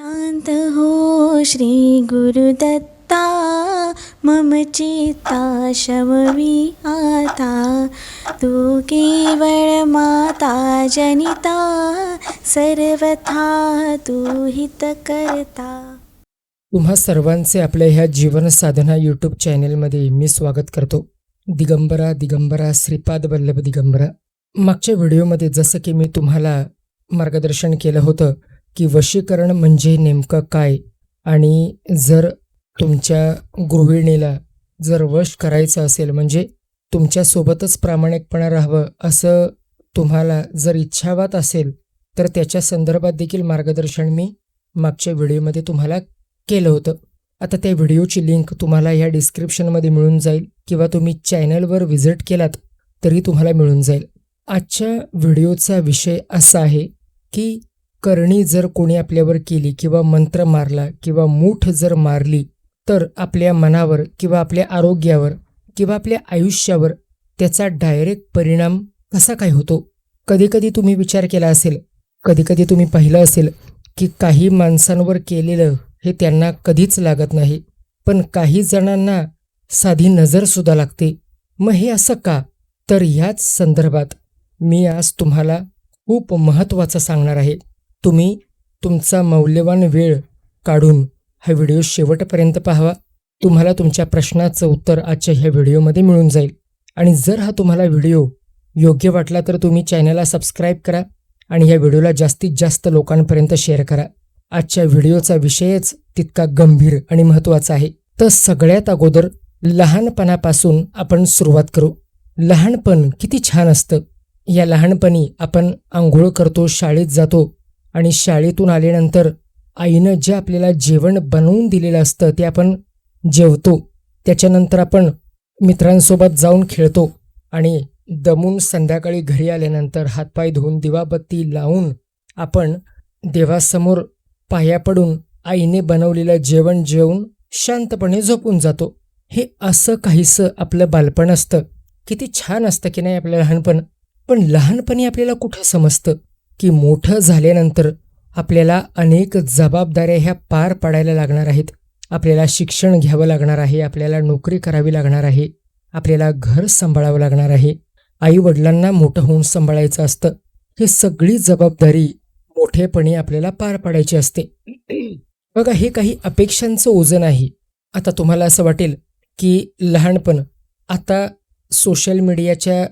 शान्त हो श्री गुरुदत्ता मम चित्ता शमवी आता। तू केवळ माता जनिता सर्वथा तू हित करता तुम्हा सर्वांचे आपल्या ह्या जीवन साधना यूट्यूब चॅनेलमध्ये मी स्वागत करतो. दिगंबरा दिगंबरा श्रीपाद वल्लभ दिगंबरा. मागच्या व्हिडिओमध्ये जसं की मी तुम्हाला मार्गदर्शन केलं होतं की वशीकरण म्हणजे नेमकं काय? आणि जर तुमच्या गृहिणीला जर वश करायचं असेल म्हणजे तुमच्यासोबतच प्रामाणिकपणा राहावं असं तुम्हाला जर इच्छावात असेल तर त्याच्या संदर्भात देखील मार्गदर्शन मी मागच्या व्हिडिओमध्ये तुम्हाला केलं होतं. आता त्या व्हिडिओची लिंक तुम्हाला ह्या डिस्क्रिप्शनमध्ये मिळून जाईल किंवा तुम्ही चॅनलवर व्हिजिट केलात तरी तुम्हाला मिळून जाईल. आजच्या व्हिडिओचा विषय असा आहे की करणी जर कोणी आपल्यावर केली किंवा मंत्र मारला किंवा मूठ जर मारली तर आपल्या मनावर किंवा आपल्या आरोग्यावर किंवा आपल्या आयुष्यावर त्याचा डायरेक्ट परिणाम कसा काय होतो? कधीकधी तुम्ही विचार केला असेल कधीकधी तुम्ही पाहिलं असेल की काही माणसांवर केलेलं हे त्यांना कधीच लागत नाही पण काही जणांना साधी नजरसुद्धा लागते. मग हे असं का? तर ह्याच संदर्भात मी आज तुम्हाला खूप महत्त्वाचं सांगणार आहे. तुम्ही तुमचा मौल्यवान वेळ काढून हा व्हिडिओ शेवटपर्यंत पाहावा. तुम्हाला तुमच्या प्रश्नाचं उत्तर आजच्या ह्या व्हिडिओमध्ये मिळून जाईल. आणि जर हा तुम्हाला व्हिडिओ योग्य वाटला तर तुम्ही चॅनलला सबस्क्राईब करा आणि ह्या व्हिडिओला जास्तीत जास्त लोकांपर्यंत शेअर करा. आजच्या व्हिडिओचा विषयच तितका गंभीर आणि महत्त्वाचा आहे. तर सगळ्यात अगोदर लहानपणापासून आपण सुरुवात करू. लहानपण किती छान असतं. या लहानपणी आपण आंघोळ करतो शाळेत जातो आणि शाळेतून आल्यानंतर आईनं जे आपल्याला जेवण बनवून दिलेलं असतं ते आपण जेवतो. त्याच्यानंतर आपण मित्रांसोबत जाऊन खेळतो आणि दमून संध्याकाळी घरी आल्यानंतर हातपाय धुवून दिवाबत्ती लावून आपण देवासमोर पाया पडून आईने बनवलेलं जेवण जेवून शांतपणे झोपून जातो. हे असं काहीसं आपलं बालपण असतं. किती छान असतं की नाही आपलं लहानपण पण लहानपणी आपल्याला कुठं समजतं? की मोठं झाल्यानंतर आपल्याला अनेक जबाबदाऱ्या ह्या पार पाडायला लागणार आहेत. आपल्याला शिक्षण घ्यावं लागणार आहे आपल्याला नोकरी करावी लागणार आहे आपल्याला घर सांभाळावं लागणार आहे. आई वडिलांना मोठं होऊन सांभाळायचं असतं. हे सगळी जबाबदारी मोठेपणी आपल्याला पार पाडायची असते. बघा हे काही अपेक्षांचं ओझं नाही. आता तुम्हाला असं वाटेल की लहानपण आता सोशल मीडियाच्या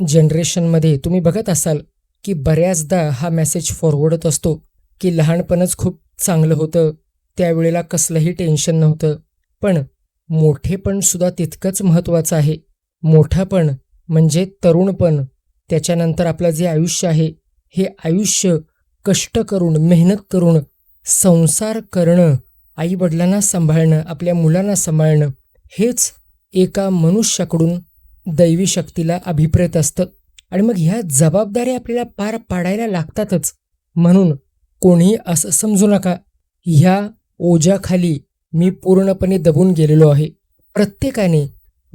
जनरेशनमध्ये तुम्ही बघत असाल की बऱ्याचदा हा मेसेज फॉरवर्डत असतो की लहानपणच खूप चांगलं होतं. त्यावेळेला कसलंही टेन्शन नव्हतं. पण मोठेपण सुद्धा तितकंच महत्त्वाचं आहे. मोठंपण म्हणजे तरुणपण त्याच्यानंतर आपलं जे आयुष्य आहे हे आयुष्य कष्ट करून मेहनत करून संसार करणं आईवडिलांना सांभाळणं आपल्या मुलांना सांभाळणं हेच एका मनुष्याकडून दैवी शक्तीला अभिप्रेत असतं. आणि मग ह्या जबाबदाऱ्या आपल्याला पार पाडायला लागतातच. म्हणून कोणी असं समजू नका ह्या ओझ्याखाली मी पूर्णपणे दबून गेलेलो आहे. प्रत्येकाने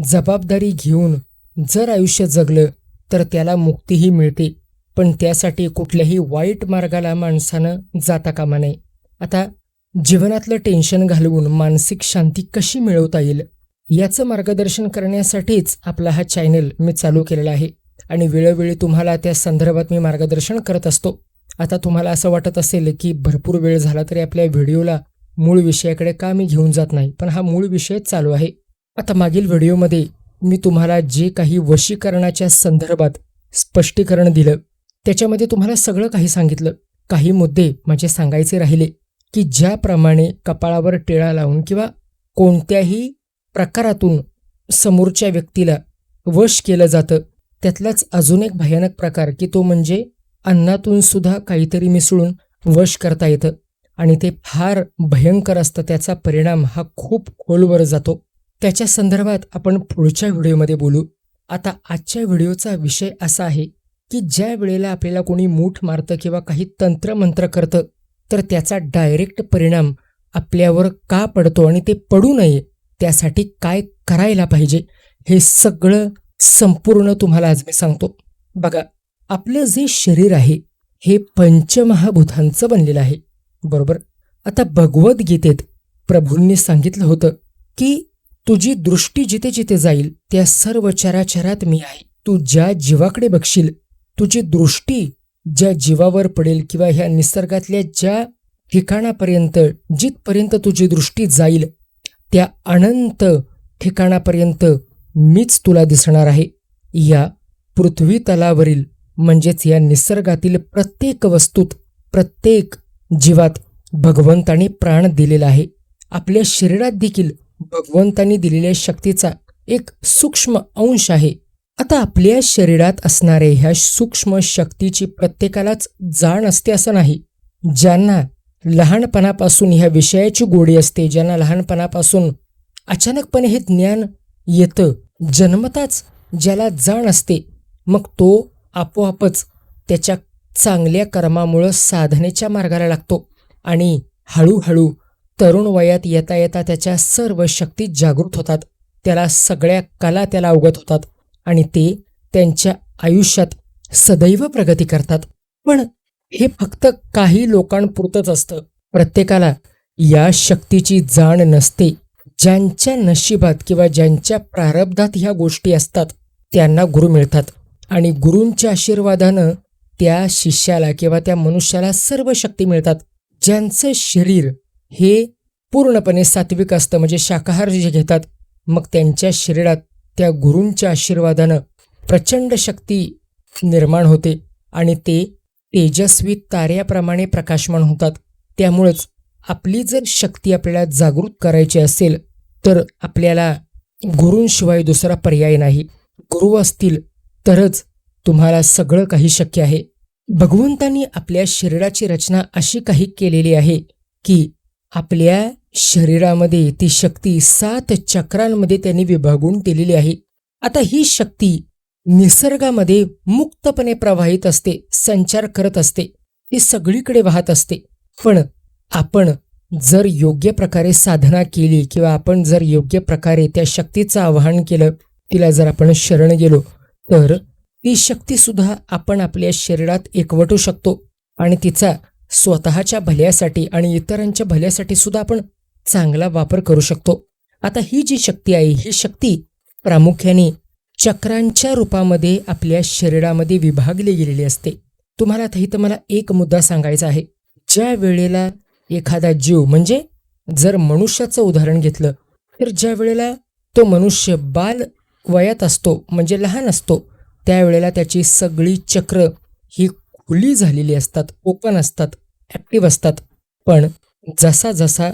जबाबदारी घेऊन जर आयुष्य जगलं तर त्याला मुक्तीही मिळते. पण त्यासाठी कुठल्याही वाईट मार्गाला माणसानं जाता कामा नये. आता जीवनातलं टेन्शन घालवून मानसिक शांती कशी मिळवता येईल याचं मार्गदर्शन करण्यासाठीच आपला हा चॅनेल मी चालू केलेला आहे. आणि वेळोवेळी तुम्हाला त्या संदर्भात मी मार्गदर्शन करत असतो. आता तुम्हाला असं वाटत असेल की भरपूर वेळ झाला तरी आपल्या व्हिडिओला मूळ विषयाकडे का मी घेऊन जात नाही पण हा मूळ विषय चालू आहे. आता मागील व्हिडिओमध्ये मी तुम्हाला जे काही वशीकरणाच्या संदर्भात स्पष्टीकरण दिलं त्याच्यामध्ये तुम्हाला सगळं काही सांगितलं. काही मुद्दे माझे सांगायचे राहिले की ज्याप्रमाणे कपाळावर टिळा लावून किंवा कोणत्याही प्रकारातून समोरच्या व्यक्तीला वश केलं जातं त्यातलाच अजून एक भयानक प्रकार की तो म्हणजे अन्नातून सुद्धा काहीतरी मिसळून वश करता येतं आणि ते फार भयंकर असतं. त्याचा परिणाम हा खूप खोलवर जातो. त्याच्या संदर्भात आपण पुढच्या व्हिडिओमध्ये बोलू. आता आजच्या व्हिडिओचा विषय असा आहे की ज्या वेळेला आपल्याला कोणी मूठ मारतं किंवा काही तंत्रमंत्र करतं तर त्याचा डायरेक्ट परिणाम आपल्यावर का पडतो आणि ते पडू नये त्यासाठी काय करायला पाहिजे हे सगळं संपूर्ण तुम्हाला आज मी सांगतो. बघा आपलं जे शरीर आहे हे पंचमहाभूतांचं बनलेलं आहे. बरोबर? आता भगवद्गीतेत प्रभूंनी सांगितलं होतं की तुझी दृष्टी जिथे जिथे जाईल त्या सर्व चराचरात मी आहे. तू ज्या जीवाकडे बघशील तुझी दृष्टी ज्या जीवावर पडेल किंवा ह्या निसर्गातल्या ज्या ठिकाणापर्यंत जिथपर्यंत तुझी दृष्टी जाईल त्या अनंत ठिकाणापर्यंत मीच तुला दिसणार आहे. या पृथ्वी तलावरील म्हणजेच या निसर्गातील प्रत्येक वस्तूत प्रत्येक जीवात भगवंतानी प्राण दिलेला आहे. आपल्या शरीरात देखील भगवंतानी दिलेल्या शक्तीचा एक सूक्ष्म अंश आहे. आता आपल्या शरीरात असणारे ह्या सूक्ष्म शक्तीची प्रत्येकालाच जाण असते असं नाही. ज्यांना लहानपणापासून ह्या विषयाची गोडी असते ज्यांना लहानपणापासून अचानकपणे हे ज्ञान येतं जन्मताच ज्याला जाण असते मग तो आपोआपच त्याच्या चांगल्या कर्मामुळं साधनेच्या मार्गाला लागतो आणि हळूहळू तरुण वयात येता येता त्याच्या सर्व शक्ती जागृत होतात. त्याला सगळ्या कला त्याला अवगत होतात आणि ते त्यांच्या आयुष्यात सदैव प्रगती करतात. पण हे फक्त काही लोकांपुरतंच असतं. प्रत्येकाला या शक्तीची जाण नसते. ज्यांच्या नशिबात किंवा ज्यांच्या प्रारब्धात ह्या गोष्टी असतात त्यांना गुरु मिळतात. आणि गुरूंच्या आशीर्वादानं त्या शिष्याला किंवा त्या मनुष्याला सर्व शक्ती मिळतात. ज्यांचं शरीर हे पूर्णपणे सात्विक असतं म्हणजे शाकाहार जे घेतात मग त्यांच्या शरीरात त्या गुरूंच्या आशीर्वादानं प्रचंड शक्ती निर्माण होते. आणि ते तेजस्वी ताऱ्याप्रमाणे प्रकाशमान होतात. त्यामुळंच आपली जर शक्ती आपल्याला जागृत करायची असेल तर आपल्याला गुरूंशिवाय दुसरा पर्याय नाही. गुरु असतील तरच तुम्हाला सगळं काही शक्य आहे. भगवंतांनी आपल्या शरीराची रचना अशी काही केलेली आहे की आपल्या शरीरामध्ये ती शक्ती सात चक्रांमध्ये त्यांनी विभागून दिलेली आहे. आता ही शक्ती निसर्गामध्ये मुक्तपणे प्रवाहित असते संचार करत असते ती सगळीकडे वाहत असते. पण आपण जर योग्य प्रकारे साधना केली किंवा आपण जर योग्य प्रकारे त्या शक्तीचं आवाहन केलं तिला जर आपण शरण गेलो तर ती शक्तीसुद्धा आपण आपल्या शरीरात एकवटू शकतो आणि तिचा स्वतःच्या भल्यासाठी आणि इतरांच्या भल्यासाठी सुद्धा आपण चांगला वापर करू शकतो. आता ही जी शक्ती आहे ही शक्ती प्रामुख्याने चक्रांच्या रूपामध्ये आपल्या शरीरामध्ये विभागली गेलेली असते. तुम्हाला आता इथं मला एक मुद्दा सांगायचा आहे. ज्या वेळेला एखादा जीव. म्हणजे जर मनुष्याचं उदाहरण घेतलं तर ज्या वेळेला तो मनुष्य बाल वयात असतो म्हणजे लहान असतो त्यावेळेला त्याची सगळी चक्र ही खुली झालेली असतात ओपन असतात ॲक्टिव्ह असतात. पण जसा जसा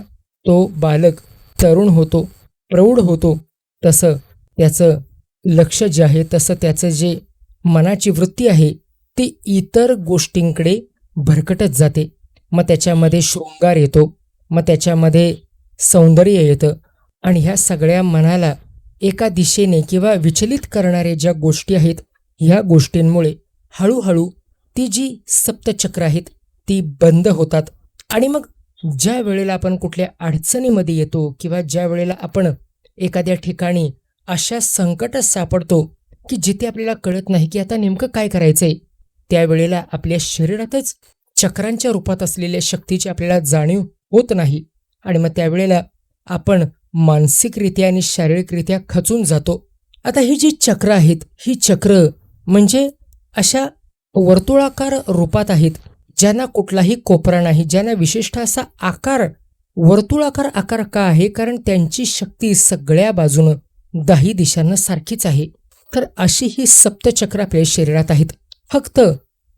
तो बालक तरुण होतो प्रौढ होतो तसं त्याचं लक्ष जे आहे तसं त्याचं जे मनाची वृत्ती आहे ती इतर गोष्टींकडे भरकटत जाते. मग त्याच्यामध्ये शृंगार येतो मग त्याच्यामध्ये सौंदर्य येतं आणि ह्या सगळ्या मनाला एका दिशेने किंवा विचलित करणाऱ्या ज्या गोष्टी आहेत ह्या गोष्टींमुळे हळूहळू ती जी सप्तचक्र आहेत ती बंद होतात. आणि मग ज्या वेळेला आपण कुठल्या अडचणीमध्ये येतो किंवा ज्या वेळेला आपण एखाद्या ठिकाणी अशा संकटात सापडतो की जिथे आपल्याला कळत नाही की आता नेमकं काय करायचंय त्यावेळेला आपल्या शरीरातच चक्रांच्या रूपात असलेल्या शक्तीची आपल्याला जाणीव होत नाही. आणि मग त्यावेळेला आपण मानसिकरित्या आणि शारीरिकरित्या खचून जातो. आता ही जी चक्र आहेत ही चक्र म्हणजे अशा वर्तुळाकार रूपात आहेत ज्यांना कुठलाही कोपरा नाही ज्यांना विशिष्ट असा आकार वर्तुळाकार आकार का आहे? कारण त्यांची शक्ती सगळ्या बाजूनं दाही दिशांना सारखीच आहे. तर अशी ही सप्तचक्र आपल्या शरीरात आहेत. फक्त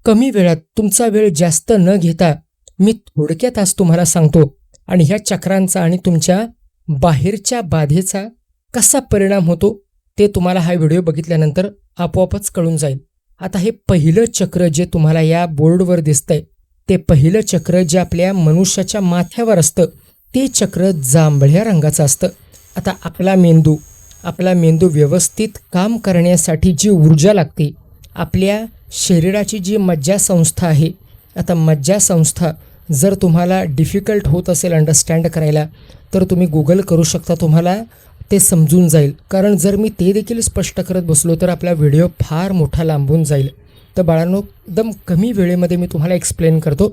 कमी वेळात तुमचा वेळ जास्त न घेता मी थोडक्यात आज तुम्हाला सांगतो आणि ह्या चक्रांचा आणि तुमच्या बाहेरच्या बाधेचा कसा परिणाम होतो ते तुम्हाला हा व्हिडिओ बघितल्यानंतर आपोआपच कळून जाईल. आता हे पहिलं चक्र जे तुम्हाला या बोर्डवर दिसतंय ते पहिलं चक्र जे आपल्या मनुष्याच्या माथ्यावर असतं ते चक्र जांभळ्या रंगाचं असतं. आता आपला मेंदू आपला मेंदू व्यवस्थित काम करण्यासाठी जी ऊर्जा लागते आपल्या शरीराची जी मज्जासंस्था आहे आता मज्जासंस्था जर तुम्हाला डिफिकल्ट होत असेल अंडरस्टँड करायला तर तुम्ही गुगल करू शकता तुम्हाला ते समजून जाईल. कारण जर मी ते देखील स्पष्ट करत बसलो तर आपला व्हिडिओ फार मोठा लांबून जाईल. तर बाळांनो एकदम कमी वेळेमध्ये मी तुम्हाला एक्सप्लेन करतो.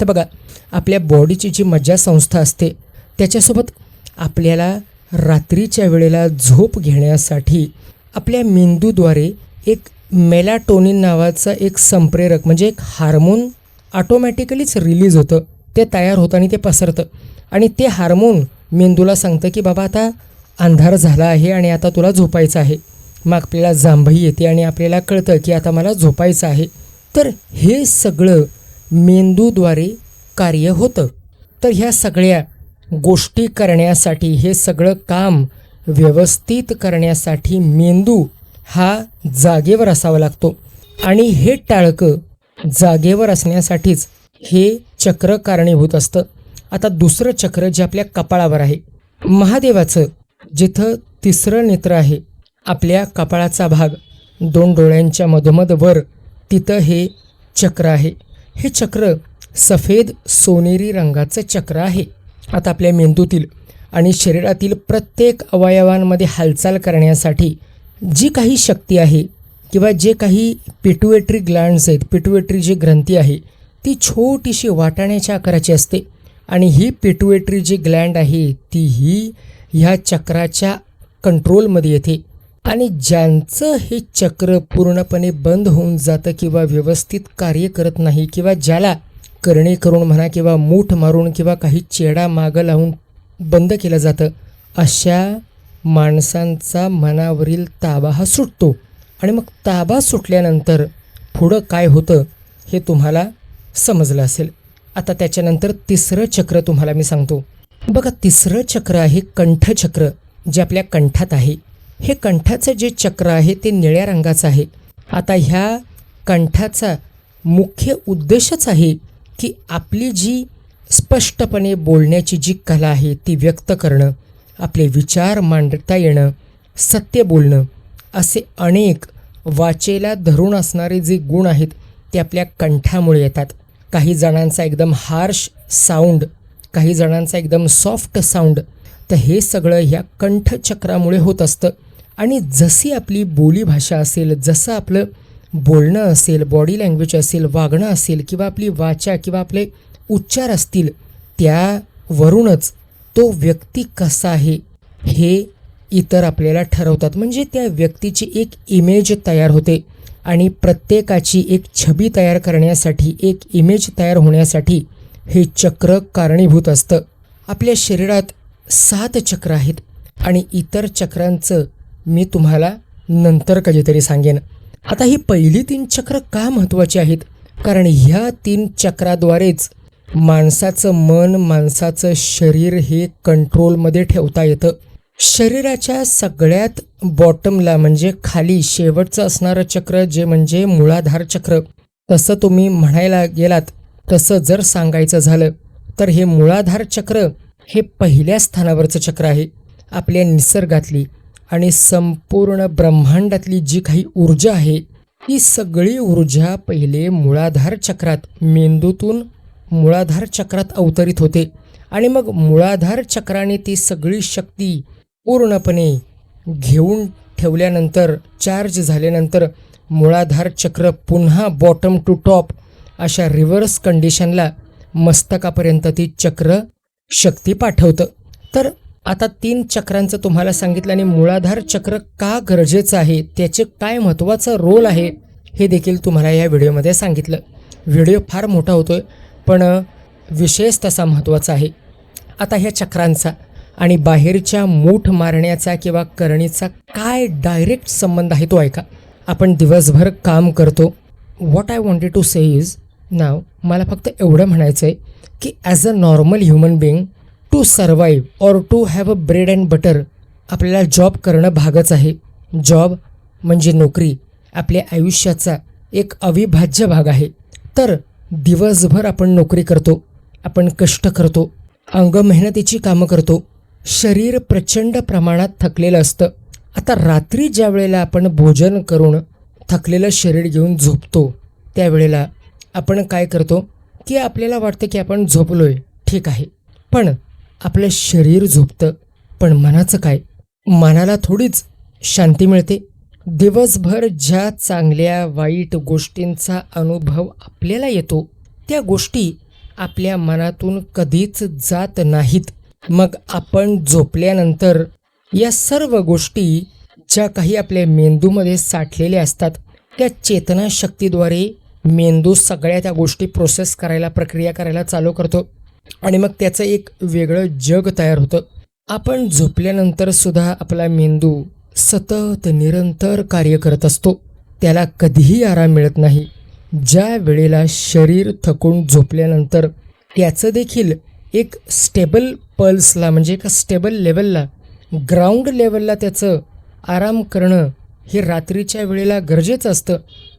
तर बघा आपल्या बॉडीची जी मज्जासंस्था असते त्याच्यासोबत आपल्याला रात्रीच्या वेळेला झोप घेण्यासाठी आपल्या मेंदूद्वारे एक मेलाटोनिन नावाचं एक संप्रेरक म्हणजे एक हार्मोन ऑटोमॅटिकलीच रिलीज होतं. ते तयार होतं आणि ते पसरतं. आणि ते हार्मोन मेंदूला सांगतं की बाबा आता अंधार झाला आहे आणि आता तुला झोपायचं आहे. मग आपल्याला जांभई येते आणि आपल्याला कळतं की आता मला झोपायचं आहे. तर हे सगळं मेंदूद्वारे कार्य होतं. तर ह्या सगळ्या गोष्टी करण्यासाठी हे सगळं काम व्यवस्थित करण्यासाठी मेंदू हा जागेवर असावा लागतो. आणि हे टाळकं जागेवर असण्यासाठीच हे चक्र कारणीभूत असतं. आता दुसरं चक्र जे आपल्या कपाळावर आहे. महादेवाचं जिथं तिसरं नेत्र आहे आपल्या कपाळाचा भाग दोन डोळ्यांच्या मधोमध वर तिथं हे चक्र आहे. हे चक्र सफेद सोनेरी रंगाचं चक्र आहे. आता आपल्या मेंदूतील आणि शरीरातील प्रत्येक अवयवांमध्ये हालचाल करण्यासाठी जी काही शक्ती आहे किंवा जे काही पिटुएटरी ग्लँड्स आहेत पिटुएटरी जी ग्रंथी आहे ती छोटीशी वाटाण्याच्या आकाराची असते. आणि ही पिटुएटरी जी ग्लँड आहे ती ही ह्या चक्राच्या कंट्रोलमध्ये येते. आणि ज्यांचं हे चक्र पूर्णपणे बंद होऊन जातं किंवा व्यवस्थित कार्य करत नाही किंवा ज्याला करणे करून म्हणा किंवा मूठ मारून किंवा काही चेडा मागं लावून बंद केलं जातं अशा माणसांचा मनावरील ताबा हा सुटतो. आणि मग ताबा सुटल्यानंतर पुढं काय होतं हे तुम्हाला समजलं असेल. आता त्याच्यानंतर तिसरं चक्र तुम्हाला मी सांगतो. बघा तिसरं चक्र आहे कंठचक्र जे आपल्या कंठात आहे. हे कंठाचं जे चक्र आहे ते निळ्या रंगाचं आहे. आता ह्या कंठाचा मुख्य उद्देशच आहे की आपली जी स्पष्टपणे बोलण्याची जी कला आहे ती व्यक्त करणं. आपले विचार मांडता येणं सत्य बोलणं असे अनेक वाचेला धरून असणारे जे गुण आहेत ते आपल्या कंठामुळे येतात. काही जणांचा एकदम हार्श साऊंड काही जणांचा एकदम सॉफ्ट साऊंड तर हे सगळं ह्या कंठचक्रामुळे होत असतं. आणि जशी आपली बोलीभाषा असेल जसं आपलं बोलणं असेल बॉडी लँग्वेज असेल वागणं असेल किंवा आपली वाचा किंवा आपले उच्चार असतील त्यावरूनच तो व्यक्ती कसा आहे हे इतर आपल्याला ठरवतात. म्हणजे त्या व्यक्तीची एक इमेज तयार होते आणि प्रत्येकाची एक छबी तयार करण्यासाठी एक इमेज तयार होण्यासाठी हे चक्र कारणीभूत असतं. आपल्या शरीरात सात चक्र आहेत आणि इतर चक्रांचं मी तुम्हाला नंतर कधीतरी सांगेन. आता ही पहिली तीन चक्र का महत्त्वाची आहेत? कारण ह्या तीन चक्राद्वारेच माणसाचं मन माणसाचं शरीर हे कंट्रोलमध्ये ठेवता येतं. शरीराच्या सगळ्यात बॉटमला म्हणजे खाली शेवटचं असणारं चक्र जे म्हणजे मुळाधार चक्र. तसं तुम्ही म्हणायला गेलात तसं जर सांगायचं झालं तर हे मुळाधार चक्र हे पहिल्या स्थानावरचं चक्र आहे. आपल्या निसर्गातली आणि संपूर्ण ब्रह्मांडातली जी काही ऊर्जा आहे ती सगळी ऊर्जा पहिले मुळाधार चक्रात मेंदूतून मुळाधार चक्रात अवतरित होते आणि मग मुळाधार चक्राने ती सगळी शक्ती पूर्णपणे घेऊन ठेवल्यानंतर चार्ज झाल्यानंतर मुळाधार चक्र पुन्हा बॉटम टू टॉप अशा रिव्हर्स कंडिशनला मस्तकापर्यंत ती चक्र शक्ती पाठवतं. तर आता तीन चक्रांचं तुम्हाला सांगितलं आणि मुळाधार चक्र का गरजेचं आहे त्याचे काय महत्त्वाचा रोल आहे हे देखील तुम्हाला या व्हिडिओमध्ये सांगितलं. व्हिडिओ फार मोठा होतोय. पण विशेष तसा महत्त्वाचा आहे. आता ह्या चक्रांचा आणि बाहेरच्या मूठ मारण्याचा किंवा करणीचा काय डायरेक्ट संबंध आहे तो ऐका. आपण दिवसभर काम करतो. What I wanted to say is नाव मला फक्त एवढं म्हणायचं आहे की as a normal human being to survive or to have a bread and butter आपल्याला जॉब करणं भागच आहे. जॉब म्हणजे नोकरी. आपल्या आयुष्याचा एक अविभाज्य भाग आहे. तर दिवसभर आपण नोकरी करतो आपण कष्ट करतो अंग मेहनतीची कामं करतो शरीर प्रचंड प्रमाणात थकलेलं असतं. आता रात्री ज्या वेळेला आपण भोजन करून थकलेलं शरीर घेऊन झोपतो त्यावेळेला आपण काय करतो की आपल्याला वाटतं की आपण झोपलोय ठीक आहे. पण आपलं शरीर झोपतं पण मनाचं काय? मनाला थोडीच शांती मिळते. दिवसभर ज्या चांगल्या वाईट गोष्टींचा अनुभव आपल्याला येतो त्या गोष्टी आपल्या मनातून कधीच जात नाहीत. मग आपण झोपल्यानंतर या सर्व गोष्टी ज्या काही आपल्या मेंदूमध्ये साठलेल्या असतात त्या चेतनाशक्तीद्वारे मेंदू सगळ्या त्या गोष्टी प्रोसेस करायला प्रक्रिया करायला चालू करतो. आणि मग त्याचं एक वेगळं जग तयार होतं. आपण झोपल्यानंतर सुद्धा आपला मेंदू सतत निरंतर कार्य करत असतो. त्याला कधीही आराम मिळत नाही. ज्या वेळेला शरीर थकून झोपल्यानंतर त्याचं देखील एक स्टेबल पल्सला म्हणजे एका स्टेबल लेवलला ग्राउंड लेवलला त्याचं आराम करणं हे रात्रीच्या वेळेला गरजेचं असतं.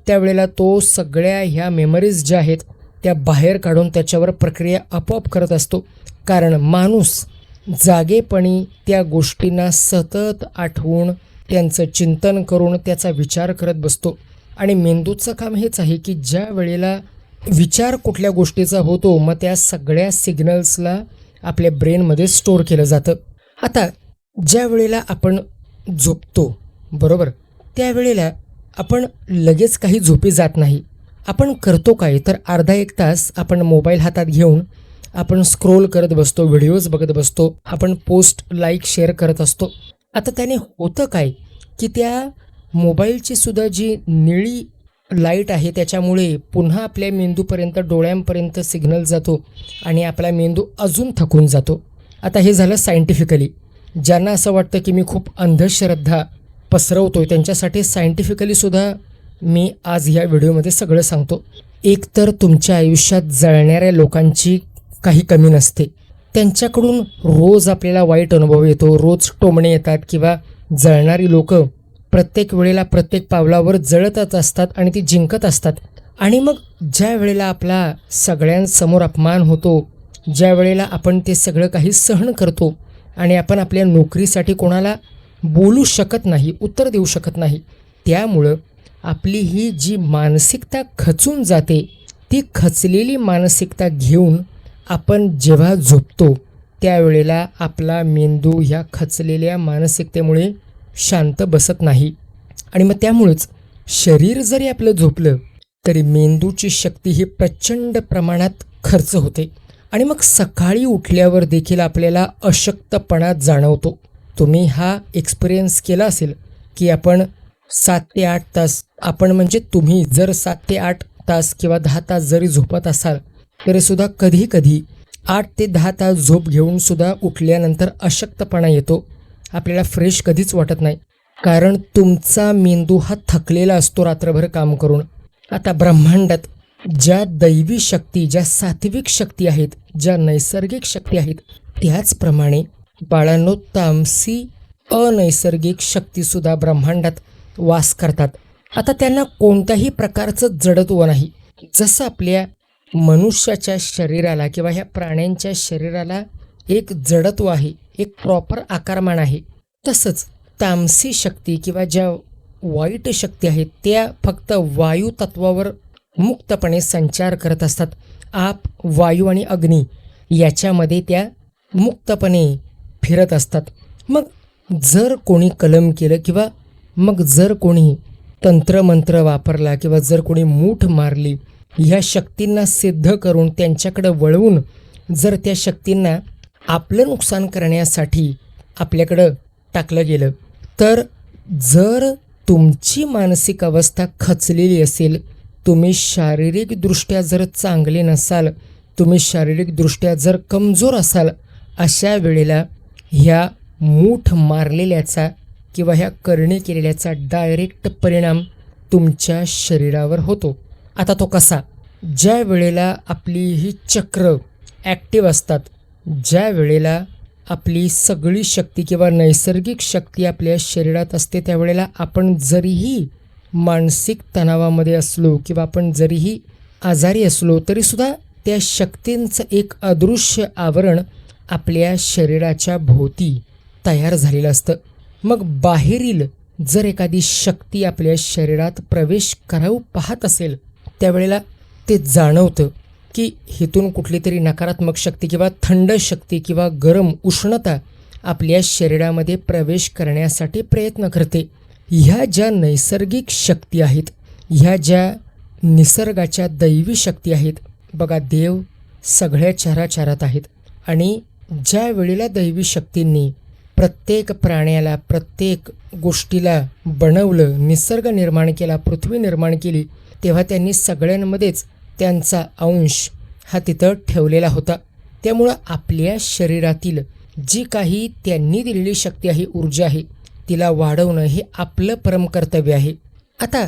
त्यावेळेला तो सगळ्या ह्या मेमरीज ज्या आहेत त्या बाहेर काढून त्याच्यावर प्रक्रिया आपोआप करत असतो. कारण माणूस जागेपणी त्या गोष्टींना सतत आठवून त्यांचं चिंतन करून त्याचा विचार करत बसतो. आणि मेंदूचं काम हेच आहे की ज्या वेळेला विचार कुठल्या गोष्टीचा होतो मग त्या सगळ्या सिग्नल्सला आपल्या ब्रेनमध्ये स्टोअर केलं जातं. आता ज्या वेळेला आपण झोपतो बरोबर? त्यावेळेला आपण लगेच काही झोपी जात नाही. आपण करतो काय? तर अर्धा एक तास आपण मोबाईल हातात घेऊन आपण स्क्रोल करत बसतो व्हिडिओज बघत बसतो आपण पोस्ट लाईक शेअर करत असतो. आता त्याने होतं काय? की त्या मोबाईलची सुद्धा जी निळी लाइट आहे त्याच्यामुळे पुन्हा आपल्या मेंदूपर्यंत डोळ्यांपर्यंत सिग्नल जातो आणि आपला मेंदू अजून थकून जातो. आता हे झालं सायंटिफिकली ज्यांना असं वाटतं की मी खूप अंधश्रद्धा पसरवतो आहे त्यांच्यासाठी सायंटिफिकलीसुद्धा मी आज ह्या व्हिडिओमध्ये सगळं सांगतो. एक तर तुमच्या आयुष्यात जळणाऱ्या लोकांची काही कमी नसते. त्यांच्याकडून रोज आपल्याला वाईट अनुभव येतो रोज टोमणे येतात किंवा जळणारी लोक प्रत्येक वेळेला प्रत्येक पावलावर जळतच असतात आणि ती जिंकत असतात. आणि मग ज्या वेळेला आपला सगळ्यांसमोर अपमान होतो ज्या वेळेला आपण ते सगळं काही सहन करतो आणि आपण आपल्या नोकरीसाठी कोणाला बोलू शकत नाही उत्तर देऊ शकत नाही त्यामुळं आपली ही जी मानसिकता खचून जाते ती खचलेली मानसिकता घेऊन आपण जेव्हा झोपतो त्यावेळेला आपला मेंदू ह्या खचलेल्या मानसिकतेमुळे शांत बसत नाही. आणि मग त्यामुळेच शरीर जरी आपलं झोपलं तरी मेंदूची शक्ती ही प्रचंड प्रमाणात खर्च होते. आणि मग सकाळी उठल्यावर देखील आपल्याला अशक्तपणा जाणवतो. तुम्ही हा एक्सपिरियन्स केला असेल की आपण सात ते आठ तास आपण म्हणजे तुम्ही जर सात ते आठ तास किंवा दहा तास जरी झोपत असाल तरीसुद्धा कधी कधी आठ ते दहा तास झोप घेऊन सुद्धा उठल्यानंतर अशक्तपणा येतो. आपल्याला फ्रेश कधीच वाटत नाही. कारण तुमचा मेंदू हा थकलेला असतो रात्रभर काम करून. आता ब्रह्मांडात ज्या दैवी शक्ती ज्या सात्विक शक्ती आहेत ज्या नैसर्गिक शक्ती आहेत त्याचप्रमाणे बाळांनो तामसी अनैसर्गिक शक्तीसुद्धा ब्रह्मांडात वास करतात. आता त्यांना कोणत्याही प्रकारचं जडत्व नाही. जसं आपल्या मनुष्याच्या शरीराला किंवा ह्या प्राण्यांच्या शरीराला एक जडत्व आहे एक प्रॉपर आकारमान आहे. तसंच तामसी शक्ती किंवा ज्या वाईट शक्ती आहेत त्या फक्त वायू तत्वावर मुक्तपणे संचार करत असतात. आप वायू आणि अग्नी याच्यामध्ये त्या मुक्तपणे फिरत असतात. मग जर कोणी कलम केलं किंवा मग जर कोणी तंत्रमंत्र वापरला किंवा जर कोणी मूठ मारली ह्या शक्तींना सिद्ध करून त्यांच्याकडं वळवून जर त्या शक्तींना आपलं नुकसान करण्यासाठी आपल्याकडं टाकलं गेलं तर जर तुमची मानसिक अवस्था खचलेली असेल तुम्ही शारीरिकदृष्ट्या जर चांगले नसाल तुम्ही शारीरिकदृष्ट्या जर कमजोर असाल अशा वेळेला ह्या मूठ मारलेल्याचा किंवा ह्या करणे केलेल्याचा डायरेक्ट परिणाम तुमच्या शरीरावर होतो. आता तो कसा? ज्या वेळेला आपली ही चक्र ॲक्टिव्ह असतात ज्या वेळेला आपली सगळी शक्ती किंवा नैसर्गिक शक्ती आपल्या शरीरात असते त्यावेळेला आपण जरीही मानसिक तणावामध्ये असलो किंवा आपण जरीही आजारी असलो तरीसुद्धा त्या शक्तींचं एक अदृश्य आवरण आपल्या शरीराच्या भोवती तयार झालेलं असतं. मग बाहेरील जर एखादी शक्ती आपल्या शरीरात प्रवेश करावं पाहत असेल त्यावेळेला ते जाणवतं की हेतून कुठली तरी नकारात्मक शक्ती किंवा थंड शक्ती किंवा गरम उष्णता आपल्या शरीरामध्ये प्रवेश करण्यासाठी प्रयत्न करते. ह्या ज्या नैसर्गिक शक्ती आहेत ह्या ज्या निसर्गाच्या दैवी शक्ती आहेत बघा देव सगळ्या चराचरात आहेत आणि ज्या वेळेला दैवी शक्तींनी प्रत्येक प्राण्याला प्रत्येक गोष्टीला बनवलं निसर्ग निर्माण केला पृथ्वी निर्माण केली तेव्हा त्यांनी सगळ्यांमध्येच त्यांचा अंश हा तिथं ठेवलेला होता. त्यामुळं आपल्या शरीरातील जी काही त्यांनी दिलेली शक्ती आहे ऊर्जा आहे तिला वाढवणं हे आपलं परम कर्तव्य आहे. आता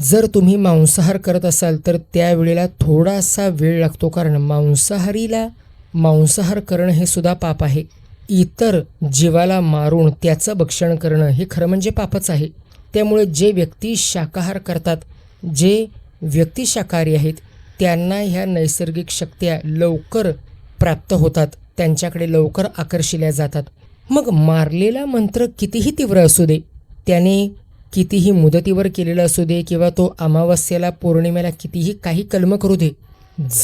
जर तुम्ही मांसाहार करत असाल तर त्यावेळेला थोडासा वेळ लागतो कारण मांसाहारीला मांसाहार करणं हे सुद्धा पाप आहे. इतर जीवाला मारून त्याचं भक्षण करणं हे खरं म्हणजे पापच आहे. त्यामुळे जे व्यक्ती शाकाहार करतात जे व्यक्ती शाकाहारी आहेत त्यांना ह्या नैसर्गिक शक्त्या लवकर प्राप्त होतात. त्यांच्याकडे लवकर आकर्षिल्या जातात. मग मारलेला मंत्र कितीही तीव्र असू दे त्याने कितीही मुदतीवर केलेला असू दे किंवा तो अमावस्येला पौर्णिमेला कितीही काही कलम करू दे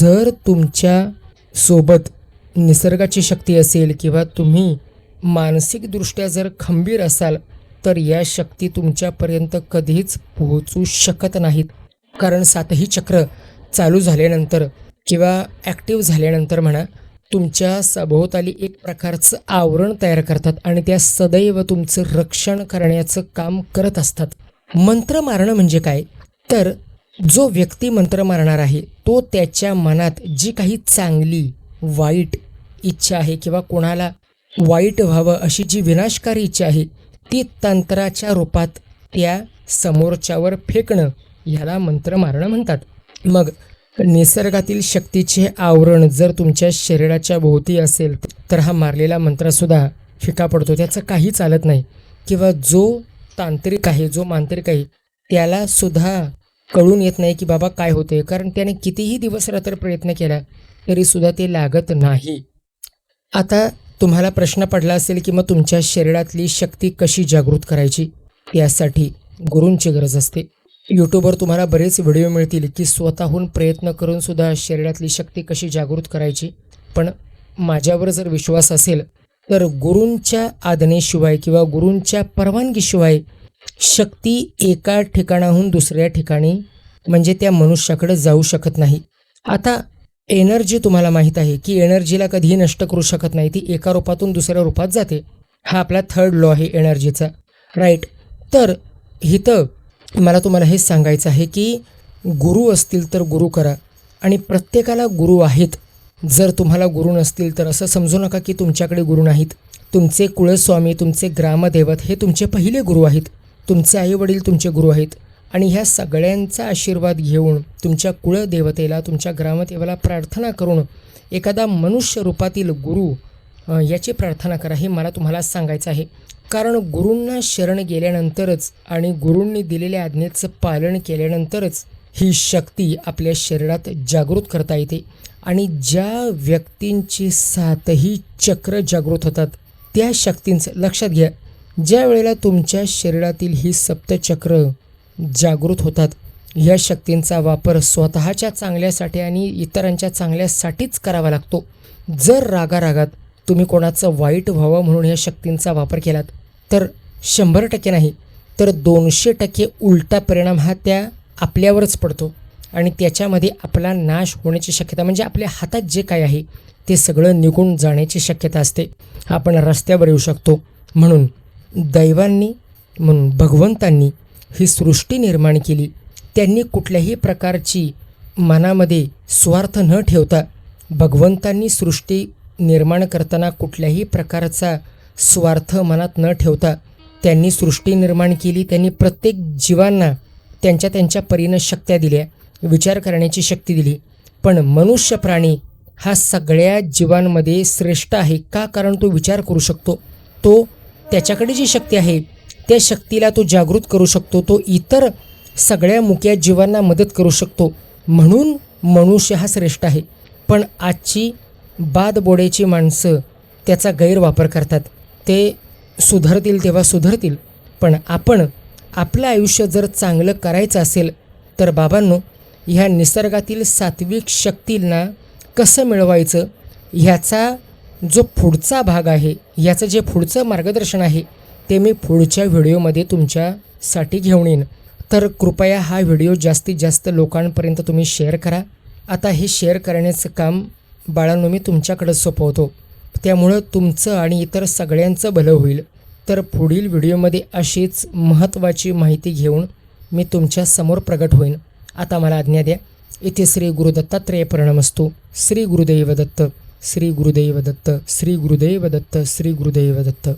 जर तुमच्यासोबत निसर्गाची शक्ती असेल किंवा तुम्ही मानसिकदृष्ट्या जर खंबीर असाल तर या शक्ती तुमच्यापर्यंत कधीच पोहोचू शकत नाहीत. कारण सातही चक्र चालू झाल्यानंतर किंवा ॲक्टिव्ह झाल्यानंतर म्हणा तुमच्या सभोवताली एक प्रकारचं आवरण तयार करतात आणि त्या सदैव तुमचं रक्षण करण्याचं काम करत असतात. मंत्र मारणं म्हणजे काय? तर जो व्यक्ती मंत्र मारणार आहे तो त्याच्या मनात जी काही चांगली वाईट इच्छा आहे किंवा कोणाला वाईट व्हावं अशी जी विनाशकारी इच्छा आहे ती तंत्राच्या रूपात त्या समोरच्यावर फेकणं ह्याला मंत्र मारणं म्हणतात. मग निसर्गातील शक्तीचे आवरण जर तुमच्या शरीराच्या भोवती असेल तर हा मारलेला मंत्रसुद्धा फिका पडतो. त्याचं काही चालत नाही. किंवा जो तांत्रिक आहे जो मांत्रिक आहे त्याला सुद्धा कळून येत नाही की बाबा काय होते कारण त्याने कितीही दिवस रात्र प्रयत्न केला तरीसुद्धा ते लागत नाही. आता तुम्हाला प्रश्न पडला असेल की मग तुमच्या शरीरातली शक्ती कशी जागृत करायची? यासाठी गुरूंची गरज असते. यूट्यूबवर तुम्हाला बरेच व्हिडिओ मिळतील की स्वतःहून प्रयत्न करूनसुद्धा शरीरातली शक्ती कशी जागृत करायची. पण माझ्यावर जर विश्वास असेल तर गुरूंच्या आदनेशिवाय किंवा गुरूंच्या परवानगीशिवाय शक्ती एका ठिकाणाहून दुसऱ्या ठिकाणी म्हणजे त्या मनुष्याकडे जाऊ शकत नाही. आता एनर्जी तुम्हाला माहीत आहे की एनर्जीला कधीही नष्ट करू शकत नाही. ती एका रूपातून दुसऱ्या रूपात जाते. हा आपला थर्ड लॉ आहे एनर्जीचा राईट तर इथं मला तुम्हाला हे सांगायचं आहे की गुरु असतील तर गुरु करा. आणि प्रत्येकाला गुरु आहेत. जर तुम्हाला गुरु नसतील तर असं समजू नका की तुमच्याकडे गुरु नाहीत. तुमचे कुळस्वामी तुमचे ग्रामदैवत हे तुमचे पहिले गुरु आहेत. तुमचे आईवडील तुमचे गुरु आहेत. आणि ह्या सगळ्यांचा आशीर्वाद घेऊन तुमच्या कुळदेवतेला तुमच्या ग्रामदेवाला प्रार्थना करून एखादा मनुष्य रूपातील गुरु याची प्रार्थना करा हे मला तुम्हाला सांगायचं आहे. कारण गुरूंना शरण गेल्यानंतरच आणि गुरूंनी दिलेल्या आज्ञेचं पालन केल्यानंतरच ही शक्ती आपल्या शरीरात जागृत करता येते. आणि ज्या व्यक्तींची सातही चक्र जागृत होतात त्या शक्तींचं लक्षात घ्या. ज्या वेळेला तुमच्या शरीरातील ही सप्तचक्र जागृत होतात. या शक्तींचा वापर स्वतःच्या चांगल्यासाठी आणि इतरांच्या चांगल्यासाठीच करावा लागतो. जर रागारागात तुम्ही कोणाचं वाईट व्हावं म्हणून या शक्तींचा वापर केलात तर शंभर टक्के नाही तर दोनशे टक्के उलटा परिणाम हा त्या आपल्यावरच पडतो आणि त्याच्यामध्ये आपला नाश होण्याची शक्यता म्हणजे आपल्या हातात जे काय आहे ते सगळं निघून जाण्याची शक्यता असते. आपण रस्त्यावर येऊ शकतो म्हणून दैवांनी म्हणून भगवंतांनी ही सृष्टी निर्माण केली. त्यांनी कुठल्याही प्रकारची मनामध्ये स्वार्थ न ठेवता भगवंतांनी सृष्टी निर्माण करताना कुठल्याही प्रकारचा स्वार्थ मनात न ठेवता त्यांनी सृष्टी निर्माण केली. त्यांनी प्रत्येक जीवांना त्यांच्या त्यांच्या परीनं शक्त्या दिल्या विचार करण्याची शक्ती दिली. पण मनुष्य प्राणी हा सगळ्या जीवांमध्ये श्रेष्ठ आहे. का? कारण तो विचार करू शकतो. तो त्याच्याकडे जी शक्ती आहे त्या शक्तीला तो जागृत करू शकतो तो इतर सगळ्या मुक्या जीवांना मदत करू शकतो. म्हणून मनुष्य हा श्रेष्ठ आहे. पण आजची बादबोड्याची माणसं त्याचा गैरवापर करतात. ते सुधारतील तेव्हा सुधारतील. पण आपण आपलं आयुष्य जर चांगलं करायचं असेल तर बाबांनो ह्या निसर्गातील सात्विक शक्तींना कसं मिळवायचं? ह्याचा जो पुढचा भाग आहे ह्याचं जे पुढचं मार्गदर्शन आहे ते मी पुढच्या व्हिडिओमध्ये तुमच्यासाठी घेऊन येईन. तर कृपया हा व्हिडिओ जास्तीत जास्त लोकांपर्यंत तुम्ही शेअर करा. आता हे शेअर करण्याचं काम बाळांनो मी तुमच्याकडं सोपवतो. त्यामुळं तुमचं आणि इतर सगळ्यांचं भलं होईल. तर पुढील व्हिडिओमध्ये अशीच महत्त्वाची माहिती घेऊन मी तुमच्यासमोर प्रगट होईन. आता मला आज्ञा द्या. इथे श्री गुरुदत्तात्रेय प्रणमस्तू. श्री गुरुदैव दत्त. श्री गुरुदैव दत्त. श्री गुरुदैव दत्त. श्री गुरुदैव दत्त.